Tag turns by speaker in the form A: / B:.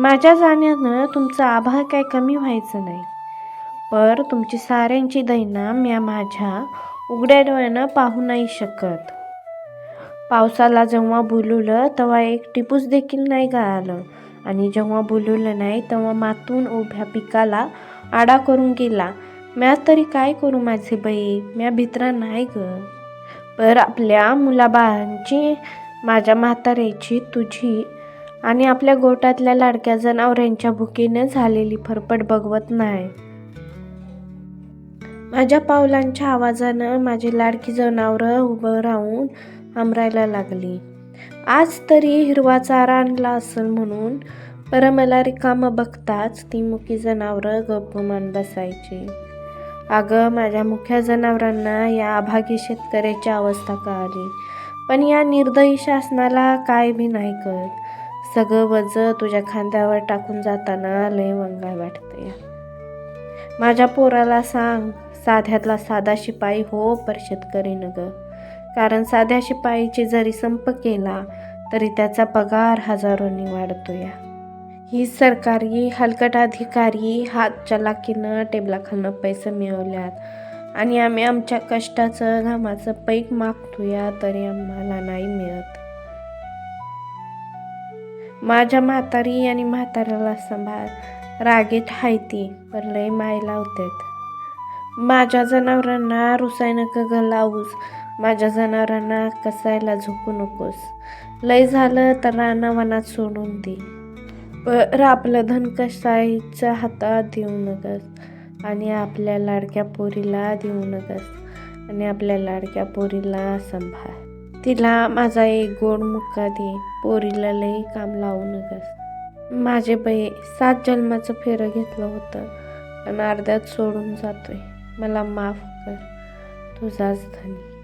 A: माझ्या जाण्यानं तुमचा आभार काय कमी व्हायचं नाही. पर तुमची साऱ्यांची दैना म्या माझ्या उघड्या डोळ्यानं पाहू नाही शकत. पावसाला जेव्हा बोलवलं तेव्हा एक टिपूस देखील नाही गळालं. आणि जेव्हा बोलवलं नाही तेव्हा मातून उभ्या पिकाला आडा करून गेला. म्या तरी काय करू माझे बाई? म्या भित्रा नाही ग. पर आपल्या मुलाबाळांची माझ्या म्हाताऱ्याची तुझी आणि आपल्या गोटातल्या लाडक्या जनावरांच्या भुकीने झालेली फरफट बघवत नाही. माझ्या पावलांच्या आवाजानं माझी लाडकी जनावरं उभं राहून आमरायला लागली. आज तरी हिरवा चारा आणला असेल म्हणून बरं मला रिकामं बघताच ती मुखी जनावरं गप्पमान बसायची. अगं माझ्या मुख्या जनावरांना या अभागी शेतकऱ्याची अवस्था कळाली पण या निर्दयी शासनाला काय बी नाही कळत. सगळं वज तुझ्या खांद्यावर टाकून जाताना लय वंगाळ वाटते माझ्या पोराला सांग साध्यातला साधा शिपाई हो पर शेतकरी न ग कारण साध्या शिपाईची जरी संप केला तरी त्याचा पगार हजारोंनी वाढतो या ही सरकारी हलकट अधिकारी हात चलाकीनं टेबलाखालनं पैसे मिळवल्यात आणि आम्ही आमच्या कष्टाचं घामाचं पैक मागतोया तरी आम्हाला नाही मिळत. माझ्या म्हातारी आणि म्हाताऱ्याला सांभाळ. रागेत हायती पण लय माय लावतात. माझ्या जनावरांना रुसाय नका ग लावूस. माझ्या जनावरांना कसायला झोपू नकोस. लय झालं तर रानावनात सोडून दे. पर आपलं धन कसायच्या हातात देऊ नकस आणि आपल्या लाडक्या पोरीला देऊ नकस आणि आपल्या लाडक्या पोरीला सांभाळ. तिला माझा एक गोड मुक्का दे पोरीला लई काम लावू नकास माझे बाई सात जन्माचं फेरं घेतलं होतं पण अर्ध्यात सोडून जातोय. मला माफ कर तुझाच धनी.